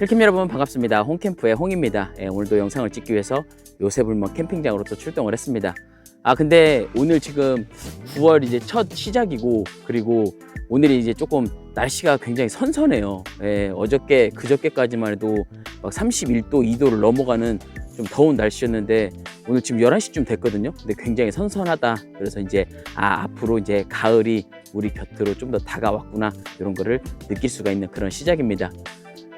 힐캠 여러분 반갑습니다. 홍캠프의 홍입니다. 예, 오늘도 영상을 찍기 위해서 요새불멍 캠핑장으로 또 출동을 했습니다. 아 근데 오늘 지금 9월 이제 첫 시작이고 그리고 오늘이 이제 조금 날씨가 굉장히 선선해요. 예, 어저께 그저께까지만 해도 막 31도, 2도를 넘어가는 좀 더운 날씨였는데 오늘 지금 11시쯤 됐거든요. 근데 굉장히 선선하다. 그래서 이제 아 앞으로 이제 가을이 우리 곁으로 좀 더 다가왔구나 이런 거를 느낄 수가 있는 그런 시작입니다.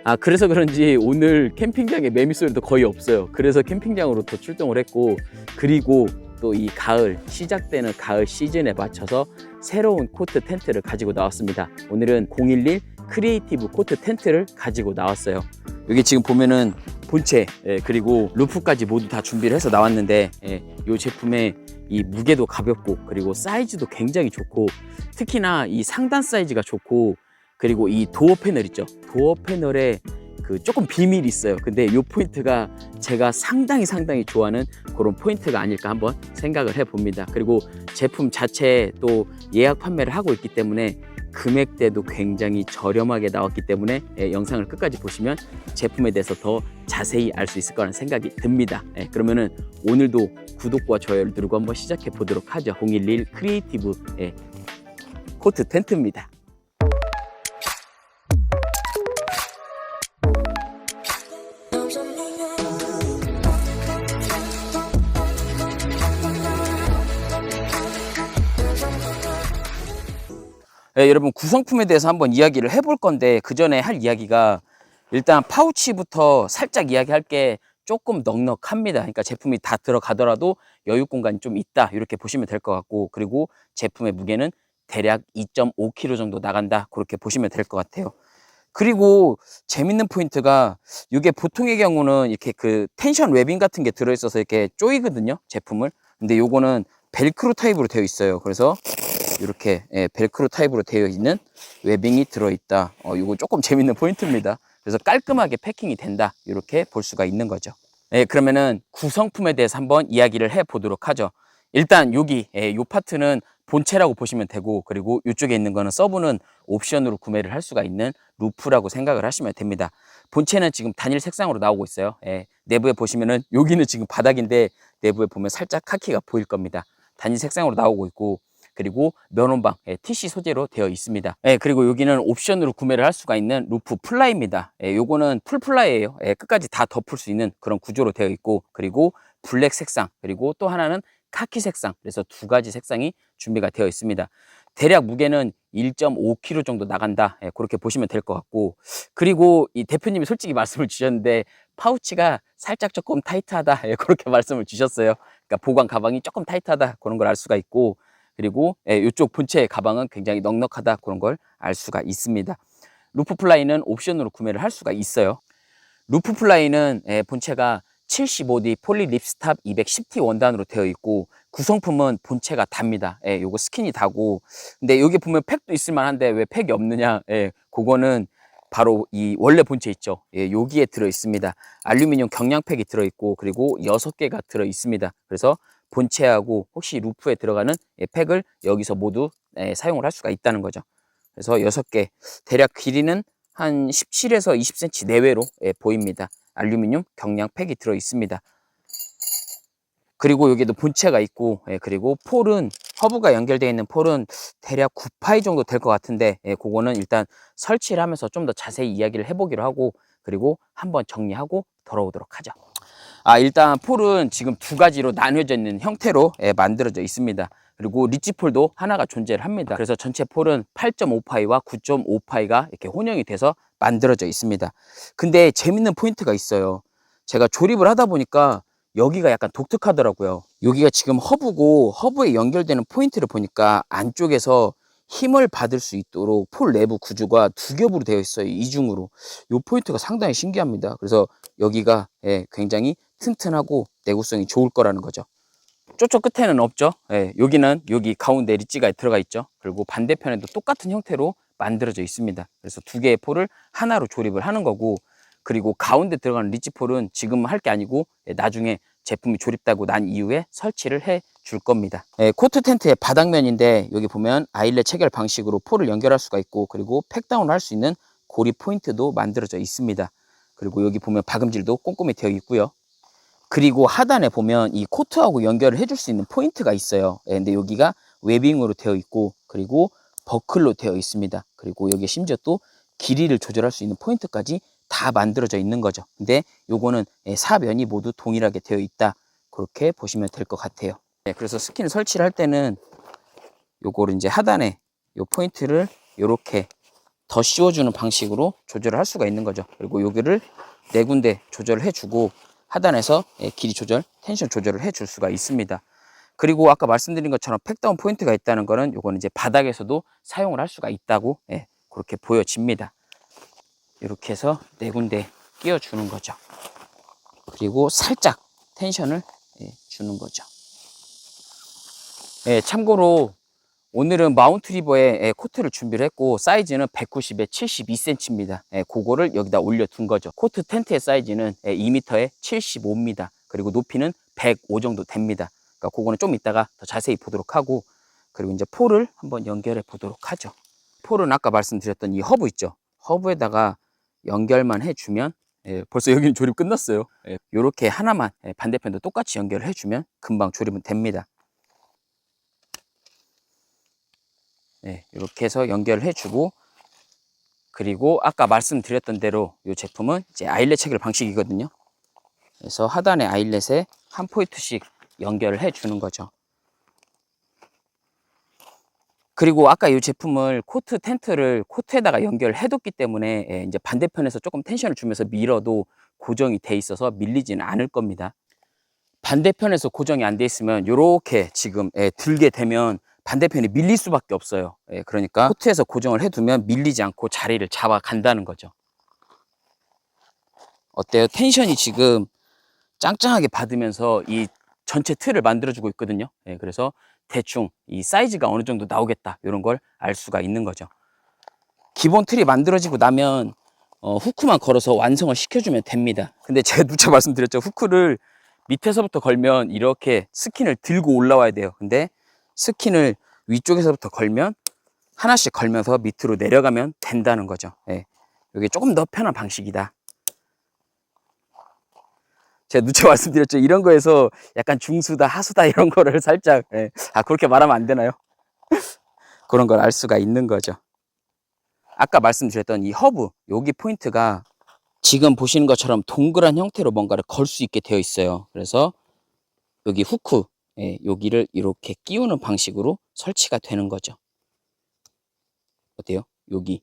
아 그래서 그런지 오늘 캠핑장에 매미 소리도 거의 없어요. 그래서 캠핑장으로 또 출동을 했고 그리고 또 이 가을 시작되는 가을 시즌에 맞춰서 새로운 코트 텐트를 가지고 나왔습니다. 오늘은 011 크리에이티브 코트 텐트를 가지고 나왔어요. 여기 지금 보면은 본체 예, 그리고 루프까지 모두 다 준비를 해서 나왔는데 예, 이 제품의 이 무게도 가볍고 그리고 사이즈도 굉장히 좋고 특히나 이 상단 사이즈가 좋고 그리고 이 도어 패널 있죠? 도어 패널에 그 조금 비밀이 있어요. 근데 이 포인트가 제가 상당히 상당히 좋아하는 그런 포인트가 아닐까 한번 생각을 해 봅니다. 그리고 제품 자체에 또 예약 판매를 하고 있기 때문에 금액대도 굉장히 저렴하게 나왔기 때문에 예, 영상을 끝까지 보시면 제품에 대해서 더 자세히 알 수 있을 거라는 생각이 듭니다. 예, 그러면은 오늘도 구독과 좋아요를 누르고 한번 시작해 보도록 하죠. 011 크리에이티브 예, 코트 텐트입니다 네, 여러분 구성품에 대해서 한번 이야기를 해볼 건데 그 전에 할 이야기가 일단 파우치부터 살짝 이야기할 게 조금 넉넉합니다. 그러니까 제품이 다 들어가더라도 여유 공간이 좀 있다 이렇게 보시면 될 것 같고 그리고 제품의 무게는 대략 2.5kg 정도 나간다 그렇게 보시면 될 것 같아요. 그리고 재밌는 포인트가 이게 보통의 경우는 이렇게 그 텐션 웨빙 같은 게 들어있어서 이렇게 쪼이거든요 제품을 근데 요거는 벨크로 타입으로 되어 있어요 그래서 이렇게 예, 벨크로 타입으로 되어 있는 웨빙이 들어있다. 어, 이거 조금 재밌는 포인트입니다. 그래서 깔끔하게 패킹이 된다. 이렇게 볼 수가 있는 거죠. 예, 그러면은 구성품에 대해서 한번 이야기를 해 보도록 하죠. 일단 여기 예, 요 파트는 본체라고 보시면 되고 그리고 이쪽에 있는 거는 서브는 옵션으로 구매를 할 수가 있는 루프라고 생각을 하시면 됩니다. 본체는 지금 단일 색상으로 나오고 있어요. 예, 내부에 보시면은 여기는 지금 바닥인데 내부에 보면 살짝 카키가 보일 겁니다. 단일 색상으로 나오고 있고 그리고 면원방 예, TC 소재로 되어 있습니다. 예, 그리고 여기는 옵션으로 구매를 할 수가 있는 루프 플라이입니다. 예, 요거는 풀 플라이예요. 예, 끝까지 다 덮을 수 있는 그런 구조로 되어 있고 그리고 블랙 색상 그리고 또 하나는 카키 색상 그래서 두 가지 색상이 준비가 되어 있습니다. 대략 무게는 1.5kg 정도 나간다. 예, 그렇게 보시면 될 것 같고 그리고 이 대표님이 솔직히 말씀을 주셨는데 파우치가 살짝 조금 타이트하다. 예, 그렇게 말씀을 주셨어요. 그러니까 보관 가방이 조금 타이트하다 그런 걸 알 수가 있고 그리고 예, 이쪽 본체 가방은 굉장히 넉넉하다 그런 걸 알 수가 있습니다. 루프 플라이는 옵션으로 구매를 할 수가 있어요. 루프 플라이는 예, 본체가 75D 폴리 립스탑 210T 원단으로 되어 있고 구성품은 본체가 답니다. 예, 요거 스킨이 다고 근데 여기 보면 팩도 있을 만한데 왜 팩이 없느냐? 예, 그거는 바로 이 원래 본체 있죠. 예, 여기에 들어 있습니다. 알루미늄 경량팩이 들어 있고 그리고 6개가 들어 있습니다. 그래서 본체하고 혹시 루프에 들어가는 예, 팩을 여기서 모두 예, 사용을 할 수가 있다는 거죠. 그래서 6개 대략 길이는 한 17에서 20cm 내외로 예, 보입니다. 알루미늄 경량 팩이 들어 있습니다. 그리고 여기도 본체가 있고 예, 그리고 폴은 허브가 연결되어 있는 폴은 대략 9파이 정도 될 것 같은데 예, 그거는 일단 설치를 하면서 좀 더 자세히 이야기를 해보기로 하고 그리고 한번 정리하고 돌아오도록 하죠. 아 일단 폴은 지금 두 가지로 나뉘어져 있는 형태로 예, 만들어져 있습니다. 그리고 리치폴도 하나가 존재를 합니다. 그래서 전체 폴은 8.5파이와 9.5파이가 이렇게 혼용이 돼서 만들어져 있습니다. 근데 재밌는 포인트가 있어요. 제가 조립을 하다 보니까 여기가 약간 독특하더라고요. 여기가 지금 허브고 허브에 연결되는 포인트를 보니까 안쪽에서 힘을 받을 수 있도록 폴 내부 구조가 두 겹으로 되어 있어요. 이중으로. 이 포인트가 상당히 신기합니다. 그래서 여기가 예, 굉장히 튼튼하고 내구성이 좋을 거라는 거죠. 쪼쪽 끝에는 없죠. 예, 여기는 여기 가운데 리치가 들어가 있죠. 그리고 반대편에도 똑같은 형태로 만들어져 있습니다. 그래서 두 개의 폴을 하나로 조립을 하는 거고 그리고 가운데 들어가는 리치 폴은 지금 할 게 아니고 예, 나중에 제품이 조립되고 난 이후에 설치를 해 줄 겁니다. 예, 코트 텐트의 바닥면인데 여기 보면 아일렛 체결 방식으로 폴을 연결할 수가 있고 그리고 팩다운을 할 수 있는 고리 포인트도 만들어져 있습니다. 그리고 여기 보면 박음질도 꼼꼼히 되어 있고요. 그리고 하단에 보면 이 코트하고 연결을 해줄 수 있는 포인트가 있어요. 예, 근데 여기가 웨빙으로 되어 있고 그리고 버클로 되어 있습니다. 그리고 여기 심지어 또 길이를 조절할 수 있는 포인트까지 다 만들어져 있는 거죠. 근데 요거는 예, 사면이 모두 동일하게 되어 있다. 그렇게 보시면 될 것 같아요. 네, 그래서 스킨 설치를 할 때는 요거를 이제 하단에 요 포인트를 요렇게 더 씌워주는 방식으로 조절을 할 수가 있는 거죠. 그리고 여기를 네 군데 조절을 해주고 하단에서 예, 길이 조절, 텐션 조절을 해줄 수가 있습니다. 그리고 아까 말씀드린 것처럼 팩다운 포인트가 있다는 거는 요거는 이제 바닥에서도 사용을 할 수가 있다고 예, 그렇게 보여집니다. 이렇게 해서 네 군데 끼워주는 거죠. 그리고 살짝 텐션을 예, 주는 거죠. 예, 참고로 오늘은 마운트 리버에 예, 코트를 준비를 했고 사이즈는 190에 72cm입니다. 예, 그거를 여기다 올려둔 거죠. 코트 텐트의 사이즈는 예, 2m에 75입니다. 그리고 높이는 105 정도 됩니다. 그러니까 그거는 좀 이따가 더 자세히 보도록 하고 그리고 이제 폴을 한번 연결해 보도록 하죠. 폴은 아까 말씀드렸던 이 허브 있죠. 허브에다가 연결만 해주면 예, 벌써 여기는 조립 끝났어요. 예, 이렇게 하나만 예, 반대편도 똑같이 연결을 해주면 금방 조립은 됩니다. 네, 이렇게 해서 연결을 해주고 그리고 아까 말씀드렸던 대로 이 제품은 이제 아일렛 체결 방식이거든요. 그래서 하단에 아일렛에 한 포인트씩 연결을 해주는 거죠. 그리고 아까 이 제품을 코트 텐트를 코트에다가 연결을 해뒀기 때문에 예, 이제 반대편에서 조금 텐션을 주면서 밀어도 고정이 돼 있어서 밀리지는 않을 겁니다. 반대편에서 고정이 안 돼 있으면 이렇게 지금 예, 들게 되면 반대편이 밀릴 수밖에 없어요. 예, 그러니까 코트에서 고정을 해두면 밀리지 않고 자리를 잡아 간다는 거죠. 어때요? 텐션이 지금 짱짱하게 받으면서 이 전체 틀을 만들어주고 있거든요. 예, 그래서 대충 이 사이즈가 어느 정도 나오겠다 이런 걸 알 수가 있는 거죠. 기본 틀이 만들어지고 나면 어, 후크만 걸어서 완성을 시켜주면 됩니다. 근데 제가 누차 말씀드렸죠. 후크를 밑에서부터 걸면 이렇게 스킨을 들고 올라와야 돼요. 근데 스킨을 위쪽에서부터 걸면 하나씩 걸면서 밑으로 내려가면 된다는 거죠. 예. 이게 조금 더 편한 방식이다. 제가 누차 말씀드렸죠. 이런 거에서 약간 중수다, 하수다 이런 거를 살짝 예. 아 그렇게 말하면 안 되나요? 그런 걸 알 수가 있는 거죠. 아까 말씀드렸던 이 허브 여기 포인트가 지금 보시는 것처럼 동그란 형태로 뭔가를 걸 수 있게 되어 있어요. 그래서 여기 후크 예, 여기를 이렇게 끼우는 방식으로 설치가 되는 거죠. 어때요? 여기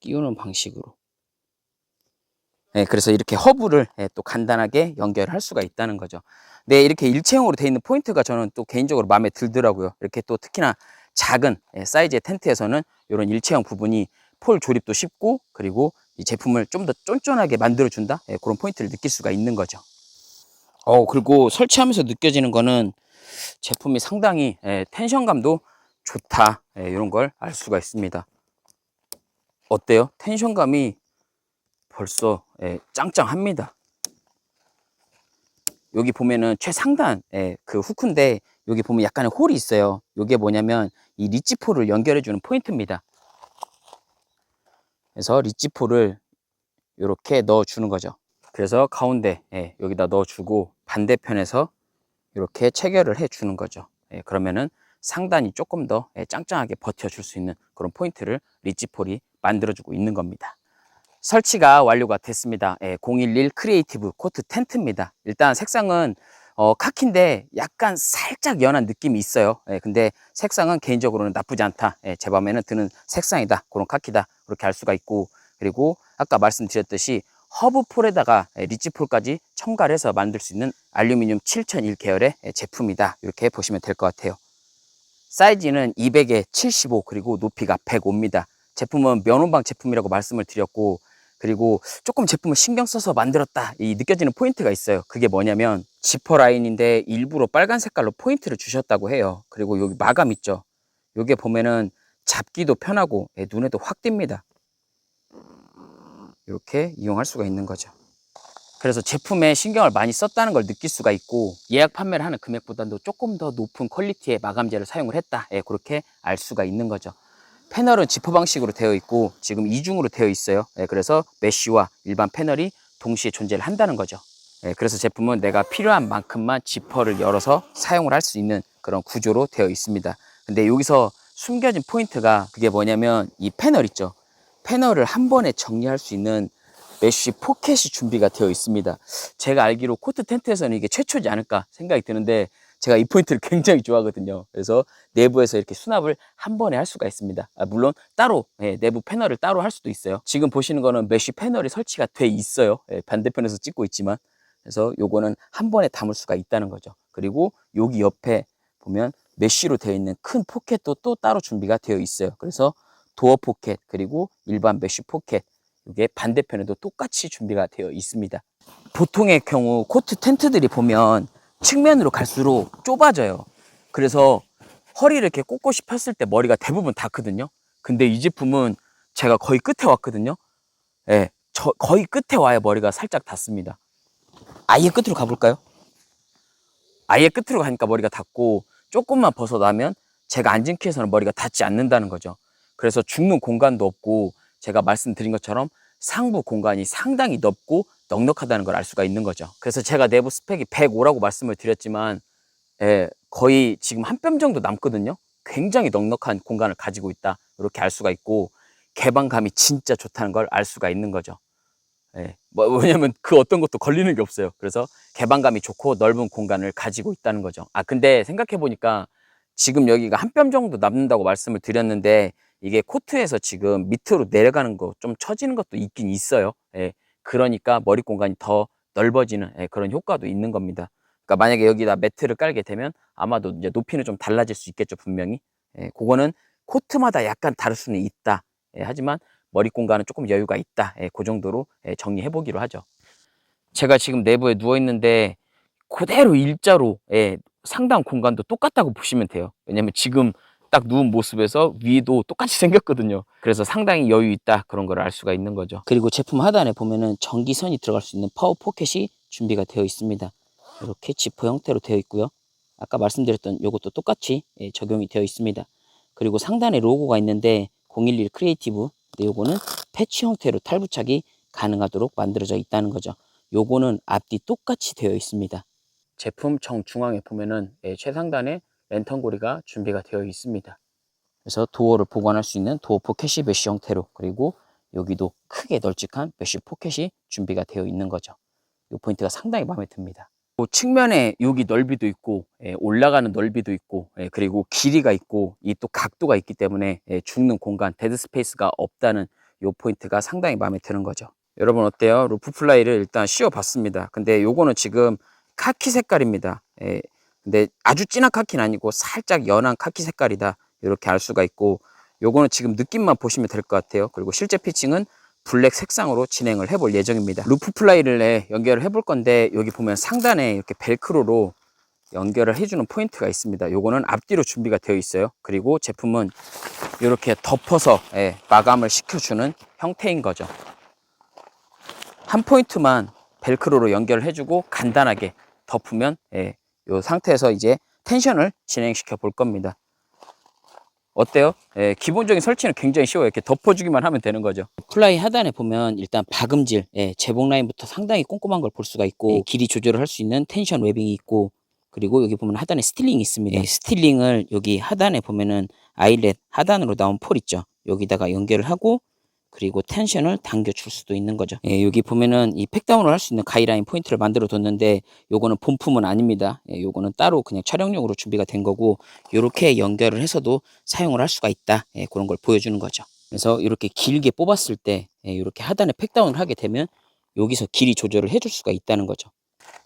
끼우는 방식으로. 예, 그래서 이렇게 허브를 예, 또 간단하게 연결할 수가 있다는 거죠. 네, 이렇게 일체형으로 되어 있는 포인트가 저는 또 개인적으로 마음에 들더라고요. 이렇게 또 특히나 작은 예, 사이즈의 텐트에서는 이런 일체형 부분이 폴 조립도 쉽고 그리고 이 제품을 좀 더 쫀쫀하게 만들어준다 예, 그런 포인트를 느낄 수가 있는 거죠. 어 그리고 설치하면서 느껴지는 거는 제품이 상당히 예, 텐션감도 좋다 예, 이런 걸 알 수가 있습니다. 어때요? 텐션감이 벌써 예, 짱짱합니다. 여기 보면은 최상단 예, 그 후크인데 여기 보면 약간의 홀이 있어요. 이게 뭐냐면 이 리치폴을 연결해 주는 포인트입니다. 그래서 리치폴을 이렇게 넣어 주는 거죠. 그래서 가운데 예, 여기다 넣어주고 반대편에서 이렇게 체결을 해주는 거죠. 예, 그러면은 상단이 조금 더 예, 짱짱하게 버텨줄 수 있는 그런 포인트를 리치폴이 만들어주고 있는 겁니다. 설치가 완료가 됐습니다. 예, 011 크리에이티브 코트 텐트입니다. 일단 색상은 어, 카키인데 약간 살짝 연한 느낌이 있어요. 예, 근데 색상은 개인적으로는 나쁘지 않다. 예, 제 맘에는 드는 색상이다. 그런 카키다. 그렇게 알 수가 있고 그리고 아까 말씀드렸듯이 허브폴에다가 예, 리치폴까지 첨가를 해서 만들 수 있는 알루미늄 7001 계열의 예, 제품이다. 이렇게 보시면 될 것 같아요. 사이즈는 200에 75 그리고 높이가 105입니다. 제품은 면원방 제품이라고 말씀을 드렸고 그리고 조금 제품을 신경 써서 만들었다 이 느껴지는 포인트가 있어요 그게 뭐냐면 지퍼 라인인데 일부러 빨간 색깔로 포인트를 주셨다고 해요 그리고 여기 마감 있죠 요게 보면은 잡기도 편하고 예, 눈에도 확 띕니다 이렇게 이용할 수가 있는 거죠 그래서 제품에 신경을 많이 썼다는 걸 느낄 수가 있고 예약 판매를 하는 금액보다도 조금 더 높은 퀄리티의 마감재를 사용을 했다 예, 그렇게 알 수가 있는 거죠 패널은 지퍼 방식으로 되어 있고 지금 이중으로 되어 있어요. 예, 그래서 메쉬와 일반 패널이 동시에 존재를 한다는 거죠. 예, 그래서 제품은 내가 필요한 만큼만 지퍼를 열어서 사용을 할 수 있는 그런 구조로 되어 있습니다. 근데 여기서 숨겨진 포인트가 그게 뭐냐면 이 패널 있죠. 패널을 한 번에 정리할 수 있는 메쉬 포켓이 준비가 되어 있습니다. 제가 알기로 코트 텐트에서는 이게 최초지 않을까 생각이 드는데 제가 이 포인트를 굉장히 좋아하거든요. 그래서 내부에서 이렇게 수납을 한 번에 할 수가 있습니다. 아, 물론 따로 예, 내부 패널을 따로 할 수도 있어요. 지금 보시는 거는 메쉬 패널이 설치가 돼 있어요. 예, 반대편에서 찍고 있지만 그래서 요거는 한 번에 담을 수가 있다는 거죠. 그리고 여기 옆에 보면 메쉬로 되어 있는 큰 포켓도 또 따로 준비가 되어 있어요. 그래서 도어 포켓 그리고 일반 메쉬 포켓 이게 반대편에도 똑같이 준비가 되어 있습니다. 보통의 경우 코트 텐트들이 보면 측면으로 갈수록 좁아져요. 그래서 허리를 이렇게 꼿꼿이 폈을 때 머리가 대부분 닿거든요. 근데 이 제품은 제가 거의 끝에 왔거든요. 예, 저 거의 끝에 와야 머리가 살짝 닿습니다. 아예 끝으로 가볼까요? 아예 끝으로 가니까 머리가 닿고 조금만 벗어나면 제가 앉은 키에서는 머리가 닿지 않는다는 거죠. 그래서 죽는 공간도 없고 제가 말씀드린 것처럼 상부 공간이 상당히 넓고 넉넉하다는 걸 알 수가 있는 거죠. 그래서 제가 내부 스펙이 105라고 말씀을 드렸지만 예, 거의 지금 한 뼘 정도 남거든요. 굉장히 넉넉한 공간을 가지고 있다. 이렇게 알 수가 있고 개방감이 진짜 좋다는 걸 알 수가 있는 거죠. 예, 뭐, 왜냐면 그 어떤 것도 걸리는 게 없어요. 그래서 개방감이 좋고 넓은 공간을 가지고 있다는 거죠. 아, 근데 생각해 보니까 지금 여기가 한 뼘 정도 남는다고 말씀을 드렸는데 이게 코트에서 지금 밑으로 내려가는 거 좀 처지는 것도 있긴 있어요. 예, 그러니까 머리 공간이 더 넓어지는 예, 그런 효과도 있는 겁니다. 그러니까 만약에 여기다 매트를 깔게 되면 아마도 이제 높이는 좀 달라질 수 있겠죠, 분명히. 예, 그거는 코트마다 약간 다를 수는 있다. 예, 하지만 머리 공간은 조금 여유가 있다. 예, 그 정도로 예, 정리해 보기로 하죠. 제가 지금 내부에 누워 있는데 그대로 일자로 예, 상당 공간도 똑같다고 보시면 돼요. 왜냐면 지금 딱 누운 모습에서 위도 똑같이 생겼거든요. 그래서 상당히 여유 있다 그런 걸 알 수가 있는 거죠. 그리고 제품 하단에 보면은 전기선이 들어갈 수 있는 파워 포켓이 준비가 되어 있습니다. 이렇게 지퍼 형태로 되어 있고요. 아까 말씀드렸던 이것도 똑같이 예, 적용이 되어 있습니다. 그리고 상단에 로고가 있는데 011 크리에이티브 요거는 패치 형태로 탈부착이 가능하도록 만들어져 있다는 거죠. 요거는 앞뒤 똑같이 되어 있습니다. 제품 정중앙에 보면은 예, 최상단에 랜턴 고리가 준비가 되어 있습니다. 그래서 도어를 보관할 수 있는 도어 포켓이 메쉬 형태로 그리고 여기도 크게 널찍한 메쉬 포켓이 준비가 되어 있는 거죠. 이 포인트가 상당히 마음에 듭니다. 그 측면에 여기 넓이도 있고 예, 올라가는 넓이도 있고 예, 그리고 길이가 있고 이 또 각도가 있기 때문에 예, 죽는 공간 데드 스페이스가 없다는 이 포인트가 상당히 마음에 드는 거죠. 여러분 어때요? 루프 플라이를 일단 씌워 봤습니다. 근데 요거는 지금 카키 색깔입니다. 예, 근데 아주 진한 카키는 아니고 살짝 연한 카키 색깔이다. 이렇게 알 수가 있고 요거는 지금 느낌만 보시면 될 것 같아요. 그리고 실제 피칭은 블랙 색상으로 진행을 해볼 예정입니다. 루프 플라이를 내 연결을 해볼 건데 여기 보면 상단에 이렇게 벨크로로 연결을 해주는 포인트가 있습니다. 요거는 앞뒤로 준비가 되어 있어요. 그리고 제품은 이렇게 덮어서 예, 마감을 시켜주는 형태인 거죠. 한 포인트만 벨크로로 연결을 해주고 간단하게 덮으면 예, 이 상태에서 이제 텐션을 진행시켜 볼 겁니다. 어때요? 예, 기본적인 설치는 굉장히 쉬워요. 이렇게 덮어주기만 하면 되는 거죠. 플라이 하단에 보면 일단 박음질, 예, 제복 라인부터 상당히 꼼꼼한 걸 볼 수가 있고 예, 길이 조절을 할 수 있는 텐션 웨빙이 있고 그리고 여기 보면 하단에 스틸링이 있습니다. 예, 스틸링을 여기 하단에 보면은 아일렛 하단으로 나온 폴 있죠. 여기다가 연결을 하고 그리고 텐션을 당겨줄 수도 있는 거죠. 예, 여기 보면은 이 팩다운을 할 수 있는 가이라인 포인트를 만들어 뒀는데 요거는 본품은 아닙니다. 예, 요거는 따로 그냥 촬영용으로 준비가 된 거고 이렇게 연결을 해서도 사용을 할 수가 있다. 예, 그런 걸 보여주는 거죠. 그래서 이렇게 길게 뽑았을 때 예, 이렇게 하단에 팩다운을 하게 되면 여기서 길이 조절을 해줄 수가 있다는 거죠.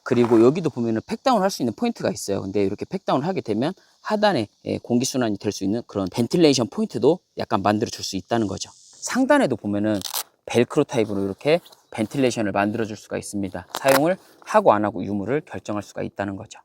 그리고 여기도 보면은 팩다운 할 수 있는 포인트가 있어요. 근데 이렇게 팩다운 하게 되면 하단에 예, 공기순환이 될 수 있는 그런 벤틸레이션 포인트도 약간 만들어 줄 수 있다는 거죠. 상단에도 보면은 벨크로 타입으로 이렇게 벤틸레이션을 만들어 줄 수가 있습니다. 사용을 하고 안 하고 유무를 결정할 수가 있다는 거죠.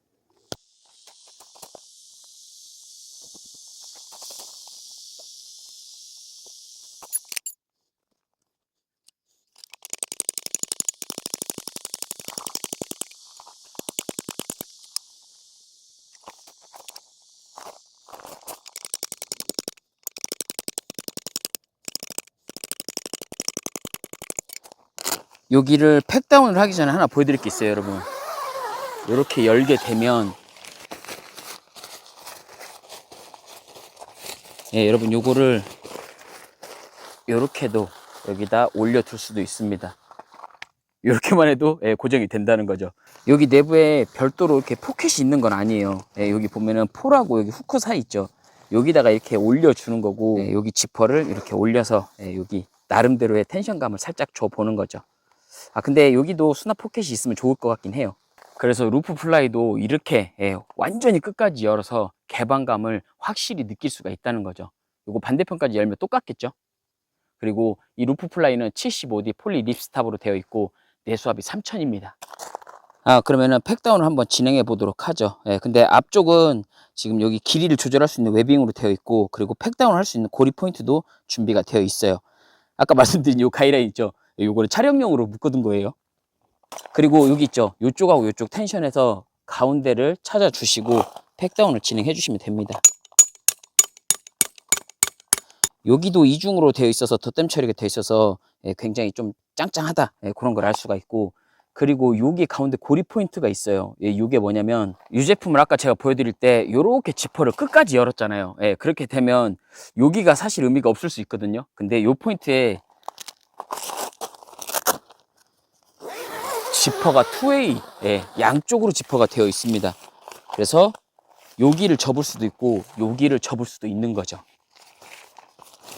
여기를 팩다운을 하기 전에 하나 보여드릴 게 있어요, 여러분. 이렇게 열게 되면 예, 여러분 요거를 요렇게도 여기다 올려둘 수도 있습니다. 이렇게만 해도 예, 고정이 된다는 거죠. 여기 내부에 별도로 이렇게 포켓이 있는 건 아니에요. 예, 여기 보면은 폴하고 여기 후크 사이 있죠. 여기다가 이렇게 올려주는 거고 예, 여기 지퍼를 이렇게 올려서 예, 여기 나름대로의 텐션감을 살짝 줘 보는 거죠. 아 근데 여기도 수납 포켓이 있으면 좋을 것 같긴 해요. 그래서 루프 플라이도 이렇게 예, 완전히 끝까지 열어서 개방감을 확실히 느낄 수가 있다는 거죠. 이거 반대편까지 열면 똑같겠죠? 그리고 이 루프 플라이는 75D 폴리 립스탑으로 되어 있고 내수압이 3000입니다. 아 그러면은 팩다운을 한번 진행해 보도록 하죠. 예, 근데 앞쪽은 지금 여기 길이를 조절할 수 있는 웨빙으로 되어 있고 그리고 팩다운을 할 수 있는 고리 포인트도 준비가 되어 있어요. 아까 말씀드린 요 가이라인 있죠? 요거는 촬영용으로 묶어둔 거예요. 그리고 여기 있죠? 요쪽하고 요쪽 텐션에서 가운데를 찾아주시고 팩다운을 진행해 주시면 됩니다. 여기도 이중으로 되어 있어서 덧댐 처리가 되어 있어서 예, 굉장히 좀 짱짱하다 예, 그런 걸 알 수가 있고 그리고 여기 가운데 고리 포인트가 있어요 예, 이게 뭐냐면 이 제품을 아까 제가 보여드릴 때 이렇게 지퍼를 끝까지 열었잖아요 예, 그렇게 되면 여기가 사실 의미가 없을 수 있거든요 근데 이 포인트에 지퍼가 투웨이 예, 양쪽으로 지퍼가 되어 있습니다 그래서 여기를 접을 수도 있고 여기를 접을 수도 있는 거죠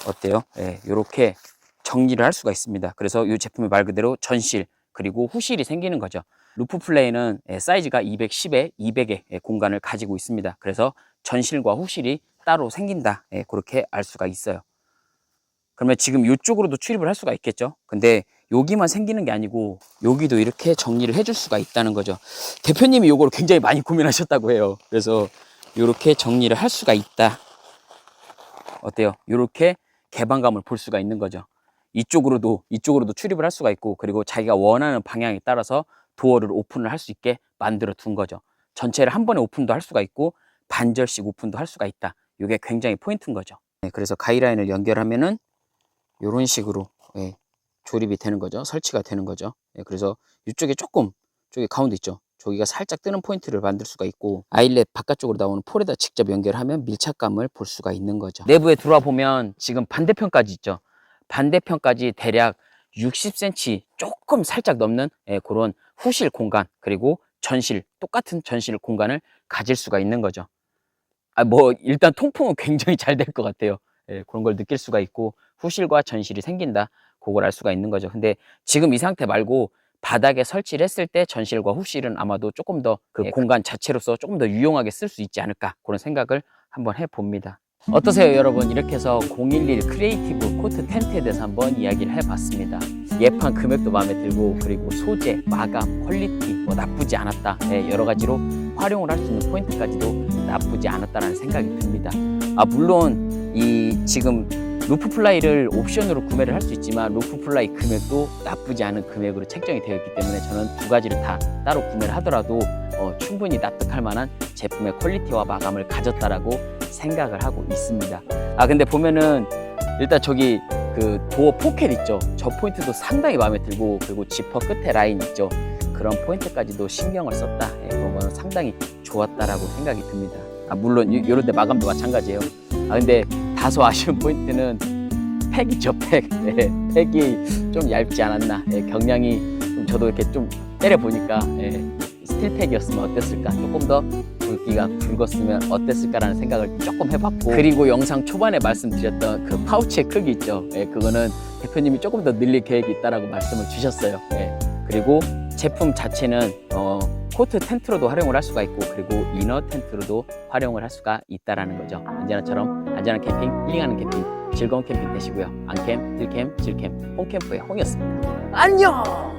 어때요? 예, 이렇게 정리를 할 수가 있습니다. 그래서 이 제품이 말 그대로 전실 그리고 후실이 생기는 거죠. 루프 플레이는 예, 사이즈가 210에 200의 예, 공간을 가지고 있습니다. 그래서 전실과 후실이 따로 생긴다. 예, 그렇게 알 수가 있어요. 그러면 지금 이쪽으로도 출입을 할 수가 있겠죠. 근데 여기만 생기는 게 아니고 여기도 이렇게 정리를 해줄 수가 있다는 거죠. 대표님이 이걸 굉장히 많이 고민하셨다고 해요. 그래서 이렇게 정리를 할 수가 있다. 어때요? 이렇게 개방감을 볼 수가 있는 거죠. 이쪽으로도 이쪽으로도 출입을 할 수가 있고 그리고 자기가 원하는 방향에 따라서 도어를 오픈을 할 수 있게 만들어 둔 거죠. 전체를 한 번에 오픈도 할 수가 있고 반절씩 오픈도 할 수가 있다. 이게 굉장히 포인트인 거죠. 네, 그래서 가이라인을 연결하면은 이런 식으로 예, 조립이 되는 거죠. 설치가 되는 거죠. 예, 그래서 이쪽에 조금 저기 가운데 있죠. 저기가 살짝 뜨는 포인트를 만들 수가 있고 아일렛 바깥쪽으로 나오는 폴에다 직접 연결하면 밀착감을 볼 수가 있는 거죠. 내부에 들어와 보면 지금 반대편까지 있죠. 반대편까지 대략 60cm 조금 살짝 넘는 예, 그런 후실 공간 그리고 전실 똑같은 전실 공간을 가질 수가 있는 거죠. 아, 뭐 일단 통풍은 굉장히 잘 될 것 같아요. 예, 그런 걸 느낄 수가 있고 후실과 전실이 생긴다. 그걸 알 수가 있는 거죠. 근데 지금 이 상태 말고 바닥에 설치를 했을 때 전실과 후실은 아마도 조금 더 그 공간 자체로서 조금 더 유용하게 쓸 수 있지 않을까 그런 생각을 한번 해봅니다. 어떠세요 여러분 이렇게 해서 011 크리에이티브 코트 텐트에 대해서 한번 이야기를 해봤습니다 예판 금액도 마음에 들고 그리고 소재, 마감, 퀄리티 뭐 나쁘지 않았다 예, 여러 가지로 활용을 할 수 있는 포인트까지도 나쁘지 않았다라는 생각이 듭니다 아 물론 이 지금 루프 플라이를 옵션으로 구매를 할 수 있지만 루프 플라이 금액도 나쁘지 않은 금액으로 책정이 되어 있기 때문에 저는 두 가지를 다 따로 구매를 하더라도 어, 충분히 납득할 만한 제품의 퀄리티와 마감을 가졌다라고 생각을 하고 있습니다. 아 근데 보면은 일단 저기 그 도어 포켓 있죠. 저 포인트도 상당히 마음에 들고 그리고 지퍼 끝에 라인 있죠. 그런 포인트까지도 신경을 썼다. 예, 그런 거는 상당히 좋았다라고 생각이 듭니다. 아 물론 이- 이런 데 마감도 마찬가지예요. 아 근데 다소 아쉬운 포인트는 팩이죠 팩. 예, 팩이 좀 얇지 않았나. 예, 경량이 좀 저도 이렇게 좀 때려 보니까 예, 스틸팩이었으면 어땠을까? 조금 더 굵기가 굵었으면 어땠을까라는 생각을 조금 해봤고 그리고 영상 초반에 말씀드렸던 그 파우치의 크기 있죠. 예, 그거는 대표님이 조금 더 늘릴 계획이 있다라고 말씀을 주셨어요. 예, 그리고 제품 자체는 어, 코트 텐트로도 활용을 할 수가 있고 그리고 이너 텐트로도 활용을 할 수가 있다라는 거죠. 언제나처럼 안전한 캠핑, 힐링하는 캠핑, 즐거운 캠핑 되시고요. 안캠, 들캠, 질캠, 홈캠프의 홍이었습니다. 안녕!